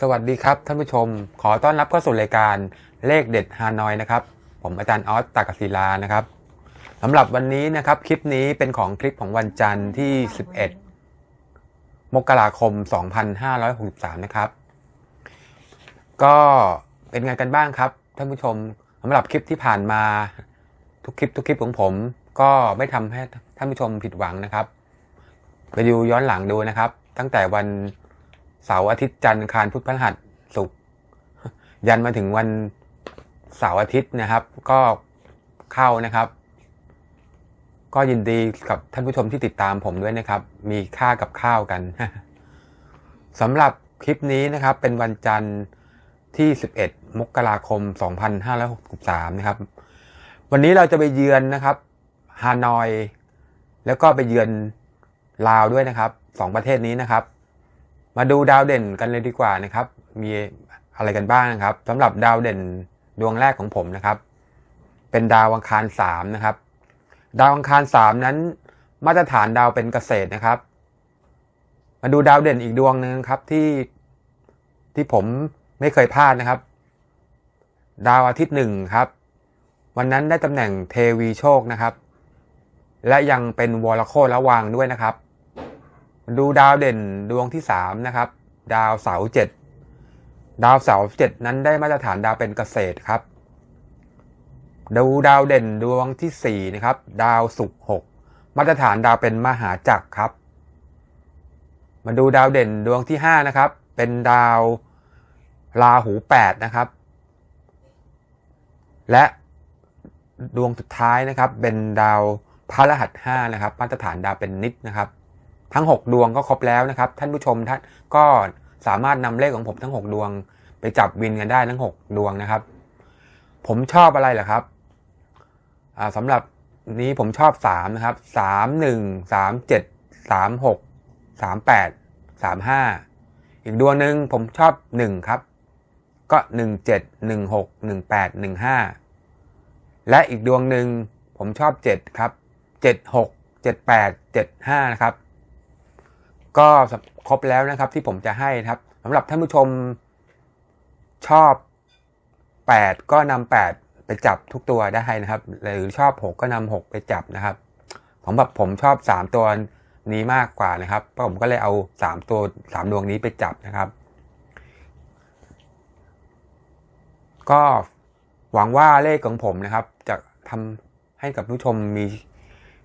สวัสดีครับท่านผู้ชม ขอต้อนรับเข้าสู่รายการเลขเด็ดฮานอยนะครับ ผมอาจารย์ออสตากศิลานะครับสำหรับวันนี้นะครับ คลิปนี้เป็นของคลิปของวันจันทร์ที่ 11 มกราคม 2563 นะครับ ก็เป็นไงกันบ้างครับท่านผู้ชมสำหรับคลิปที่ผ่านมาทุกคลิปทุกคลิปของผม ก็ไม่ทำให้ท่านผู้ชมผิดหวังนะครับ ไปดูย้อนหลังดูนะครับ ตั้งแต่วัน เสาร์อาทิตย์จันทร์คารพุธพฤหัสศุกร์ยันมาถึงวันเสาร์อาทิตย์นะครับ ก็เข้านะครับ ก็ยินดีกับท่านผู้ชมที่ติดตามผมด้วยนะครับ มีค่ากับข้าวกันสำหรับคลิปนี้นะครับ เป็นวันจันทร์ที่ 11 มกราคม 2563 นะครับ วันนี้เราจะไปเยือนนะครับฮานอย แล้วก็ไปเยือนลาวด้วยนะครับสองประเทศนี้นะครับ มาดูดาวเด่นกันเลยดีกว่านะครับ มีอะไรกันบ้างนะครับสำหรับดาวเด่นดวงแรกของผมนะครับ เป็นดาวอังคารสามนะครับ ดาวอังคารสามนั้น มาตรฐานดาวเป็นเกษตรนะครับ มาดูดาวเด่นอีกดวงหนึ่งครับที่ที่ผมไม่เคยพลาดนะครับ ดาวอาทิตย์หนึ่งครับ วันนั้นได้ตำแหน่งเทวีโชคนะครับ และยังเป็นวอลโคระวังด้วยนะครับ ดูดาวเด่นดวงที่สามนะครับ ดาวเสาร์เจ็ดดาวเสาร์เจ็ดนั้นได้มาตรฐานดาวเป็นเกษตรครับ ดูดาวเด่นดวงที่สี่นะครับ ดาวศุกร์หกมาตรฐานดาวเป็นมหาจักรครับ มาดูดาวเด่นดวงที่ห้านะครับ เป็นดาวราหูแปดนะครับ และดวงสุดท้ายนะครับ เป็นดาวพระรหัสห้านะครับ มาตรฐานดาวเป็นนิดนะครับ ทั้ง 6 ดวงก็ครบแล้วนะครับ ท่านผู้ชมท่านก็สามารถนำเลขของผมทั้ง 6 ดวง ไปจับวินกันได้ทั้ง 6 ดวงนะครับ ผมชอบอะไรเหรอครับอ่าสำหรับนี้ผมชอบ3นะครับ3 1 3 7 3 6 3 8 3 5 อีกดวงหนึ่งผมชอบ 1 ครับ ก็ 1 7 1 6 1 8 1 5 และอีกดวงหนึ่งผมชอบ 7 ครับ 7 6 7 8 7 5 นะครับ ก็ครบแล้วนะครับที่ผมจะให้นะครับสำหรับท่านผู้ชมชอบ 8 ก็นำ8 ไปจับทุกตัวได้นะครับ หรือชอบ 6 ก็นำ6 ไปจับนะครับผมแบบผมชอบ 3 ตัวนี้มากกว่านะครับเพราะผมก็เลยเอา 3 ตัว 3 ดวงนี้ไปจับนะครับ ก็หวังว่าเลขของผมนะครับ จะทำให้กับผู้ชมมี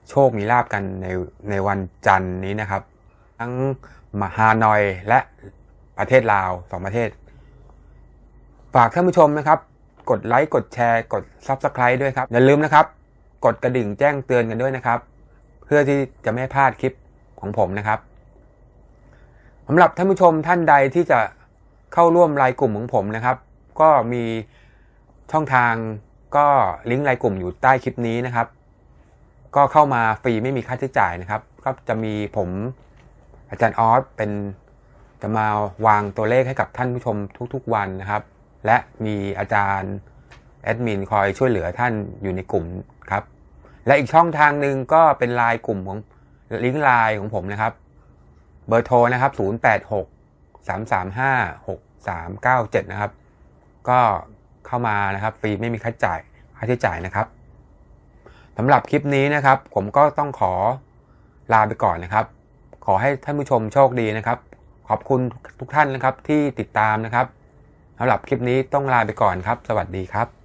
โชคมีลาบกันในในวันจันทร์นี้นะครับ ทั้งมาฮานอยและประเทศลาวสองประเทศ ฝากท่านผู้ชมนะครับ กดไลค์กดแชร์กด Subscribe ด้วยครับ อย่าลืมนะครับ กดกระดิ่งแจ้งเตือนกันด้วยนะครับ เพื่อที่จะไม่พลาดคลิปของผมนะครับสำหรับท่านผู้ชมท่านใดที่จะเข้าร่วมรายกลุ่มของผมนะครับ ก็มีช่องทางก็ลิงก์รายกลุ่มอยู่ใต้คลิปนี้นะครับ ก็เข้ามาฟรีไม่มีค่าใช้จ่ายนะครับ ก็จะมีผม อาจารย์ออสเป็นจะมาวางตัวเลขให้กับท่านผู้ชมทุกๆวันนะครับ และมีอาจารย์แอดมินคอยช่วยเหลือท่านอยู่ในกลุ่มครับ และอีกช่องทางหนึ่งก็เป็นไลน์กลุ่มของลิงก์ไลน์ของผมนะครับ เบอร์โทรนะครับ 086 335 6397 นะครับ ก็เข้ามานะครับฟรีไม่มีค่าจ่ายค่าใช้จ่ายนะครับสำหรับคลิปนี้นะครับ ผมก็ต้องขอลาไปก่อนนะครับ ขอให้ท่านผู้ชมโชคดีนะครับ ขอบคุณทุกท่านนะครับที่ติดตามนะครับสำหรับคลิปนี้ต้องลาไปก่อนครับ สวัสดีครับ